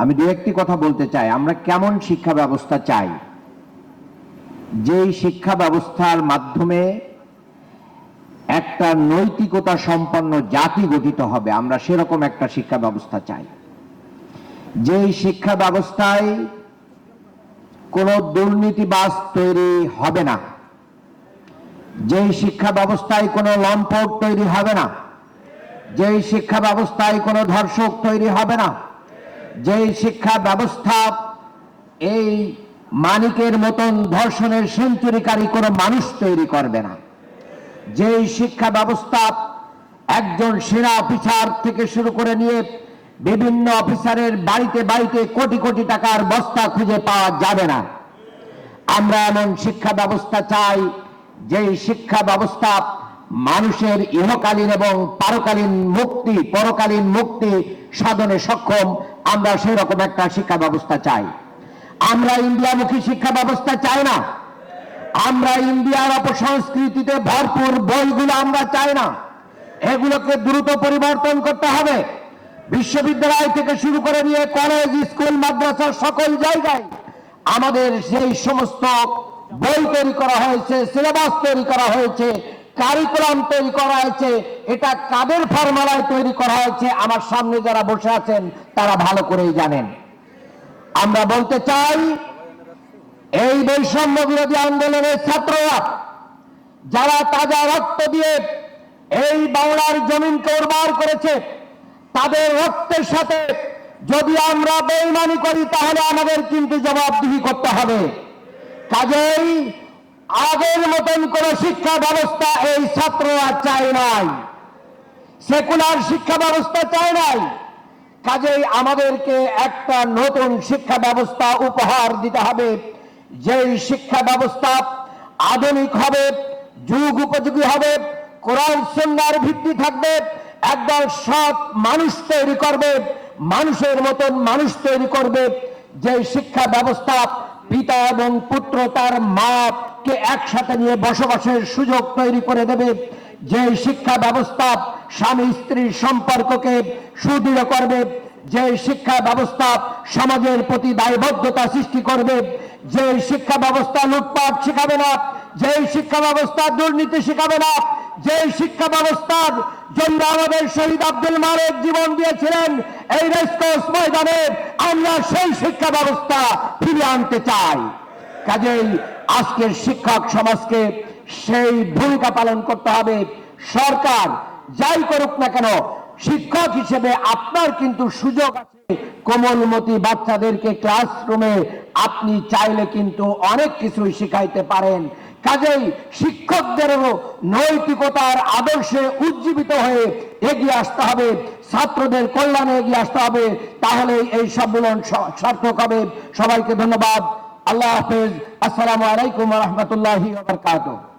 আমি দু একটি কথা বলতে চাই। আমরা কেমন শিক্ষা ব্যবস্থা চাই? যেই শিক্ষা ব্যবস্থার মাধ্যমে একটা নৈতিকতা সম্পন্ন জাতি গঠিত হবে, আমরা সেরকম একটা শিক্ষা ব্যবস্থা চাই। যেই শিক্ষা ব্যবস্থায় কোনো দুর্নীতিবাজ তৈরি হবে না, যেই শিক্ষা ব্যবস্থায় কোনো লম্পট তৈরি হবে না, যেই শিক্ষা ব্যবস্থায় কোনো ধর্ষক তৈরি হবে না যেই শিক্ষা ব্যবস্থা এই মানিকের মতন ধর্ষণের সেঞ্চুরিকারী কোনো মানুষ তৈরি করবে না। যেই শিক্ষা ব্যবস্থা একজন সেনা অফিসার থেকে শুরু করে নিয়ে বিভিন্ন অফিসারের বাড়িতে বাড়িতে কোটি কোটি টাকার বস্তা খুঁজে পাওয়া যাবে না। আমরা এমন শিক্ষা ব্যবস্থা চাই, যেই শিক্ষা ব্যবস্থা মানুষের ইহকালীন এবং পারকালীন মুক্তি, পরকালীন মুক্তি সাধনে সক্ষম। আমরা সেই রকম একটা শিক্ষা ব্যবস্থা চাই। আমরা ইন্ডিয়ামুখী শিক্ষা ব্যবস্থা চাই না। আমরা ইন্ডিয়ার অপসংস্কৃতিতে ভরপুর বইগুলো আমরা চাই না। এগুলোকে দ্রুত পরিবর্তন করতে হবে। বিশ্ববিদ্যালয় থেকে শুরু করে নিয়ে কলেজ, স্কুল, মাদ্রাসা সকল জায়গায় আমাদের সেই সমস্ত বই তৈরি করা হয়েছে, সিলেবাস তৈরি করা হয়েছে। কারিকুলাম তৈরি করা হয়েছে। এটা কাদের ফর্মালায় তৈরি করা হয়েছে? আমার সামনে যারা বসে আছেন, তারা ভালো করেই জানেন। আমরা বলতে চাই, এই বৈষম্য বিরোধী আন্দোলনের ছাত্ররা, যারা তাজা রক্ত দিয়ে এই বাংলার জমিনকে উর্বর করেছে, তাদের রক্তের সাথে যদি আমরা বেইমানি করি, তাহলে আমাদের কিন্তু জবাবদিহি করতে হবে। কাজেই আগের মতন কোন শিক্ষা ব্যবস্থা এই ছাত্ররা চায় নাই। সেকুলার শিক্ষা ব্যবস্থা চায় নাই। কাজেই আমাদেরকে একটা নতুন শিক্ষা ব্যবস্থা উপহার দিতে হবে। যেই শিক্ষা ব্যবস্থা আধুনিক হবে, যুগ উপযোগী হবে, কোরআন সন্ন্যার ভিত্তি থাকবে, একদল সৎ মানুষ তৈরি করবে, মানুষের মতন মানুষ তৈরি করবে যে শিক্ষা ব্যবস্থা পিতা এবং পুত্র তার মাকে একসাথে নিয়ে বসবাসের সুযোগ তৈরি করে দেবে। যে শিক্ষা ব্যবস্থা স্বামী স্ত্রীর সম্পর্ককে সুদৃঢ় করবে যে শিক্ষা ব্যবস্থা সমাজের প্রতি দায়বদ্ধতা সৃষ্টি করবে যে শিক্ষা ব্যবস্থা লুটপাট শেখাবে না যে শিক্ষা ব্যবস্থা দুর্নীতি শেখাবে না যে শিক্ষা ব্যবস্থার জন্য আমাদের শহীদ আব্দুল মালিক জীবন দিয়েছিলেন, এই রেসকোর্স ময়দানে আমরা সেই শিক্ষা ব্যবস্থা ফিরিয়ে আনতে চাই। কাজেই আজকের শিক্ষক সমাজকে সেই ভূমিকা পালন করতে হবে। সরকার যাই করুক না কেন শিক্ষক হিসেবে আপনার কিন্তু সুযোগ আছে। কোমলমতি বাচ্চাদেরকে ক্লাসরুমে আপনি চাইলে কিন্তু অনেক কিছুই শিখাইতে পারেন। কাজেই শিক্ষকদেরও নৈতিকতার আদর্শে উজ্জীবিত হয়ে এগিয়ে আসতে হবে, ছাত্রদের কল্যাণে এগিয়ে আসতে হবে, তাহলে এই সম্মেলন সার্থক হবে। সবাইকে ধন্যবাদ। আল্লাহ হাফেজ। আসসালামু আলাইকুম রহমতুল্লাহি